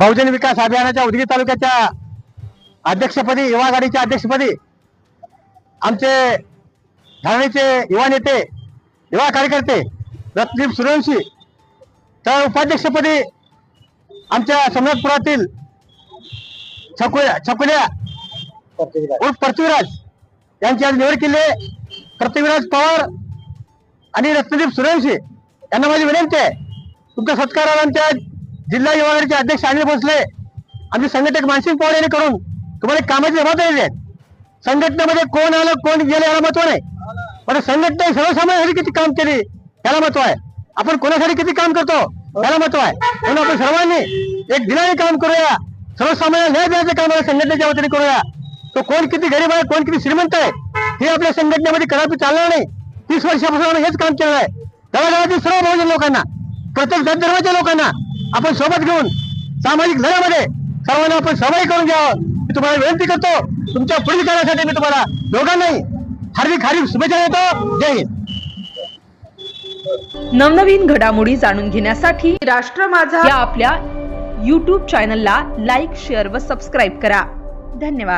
बहुजन विकास अभियानाच्या उदगी तालुक्याच्या अध्यक्षपदी युवा आघाडीच्या अध्यक्षपदी आमचे धारणीचे युवा नेते युवा कार्यकर्ते रत्नदीप सूर्यवंशी तर उपाध्यक्षपदी आमच्या सम्राटपुरातील छकुल्या छकुल्या उर्फ पृथ्वीराज यांची आज निवड केली पृथ्वीराज पवार आणि रत्नदीप सूर्यवंशी यांना माझी विनंती आहे. तुमच्या सत्काराला जिल्हा युवा आघाडीचे अध्यक्ष अनिल भोसले आमचे संघटक मानसिंग पवार यांनी करून तुम्हाला एक कामाची जबाबदारी आहेत संघटनेमध्ये कोण आलं कोण गेलं याला महत्त्व नाही. पण संघटना सर्वसामान्यांसाठी किती काम केली याला महत्त्व आहे. आपण कोणासाठी किती काम करतो याला महत्त्व आहे. म्हणून आपण सर्वांनी एक दिलाने काम करूया. सर्वसामान्य न्याय देण्याचं काम संघटनेच्या वतीने करूया. तो कोण किती गरीब आहे कोण किती श्रीमंत आहे हे आपल्या संघटनेमध्ये करायचं चालणार नाही. तीस वर्षापासून हेच काम केलं आहे. तळागाळातील सर्व बहुजन लोकांना प्रत्येक धर्माच्या लोकांना आपण सोबत घेऊन सामाजिक लढ्यामध्ये सर्वांना आपण सहभागी करून घ्यावं. मी तुम्हाला विनंती करतो तुमच्या पुढील कार्यासाठी मी तुम्हाला दोघांनाही हार्दिक हार्दिक शुभेच्छा देतो. जय हिंद. नवनवीन घडामोडी जाणून घेण्यासाठी राष्ट्र माझा या आपल्या यूट्यूब चॅनलला लाईक शेअर व सबस्क्राईब करा. धन्यवाद.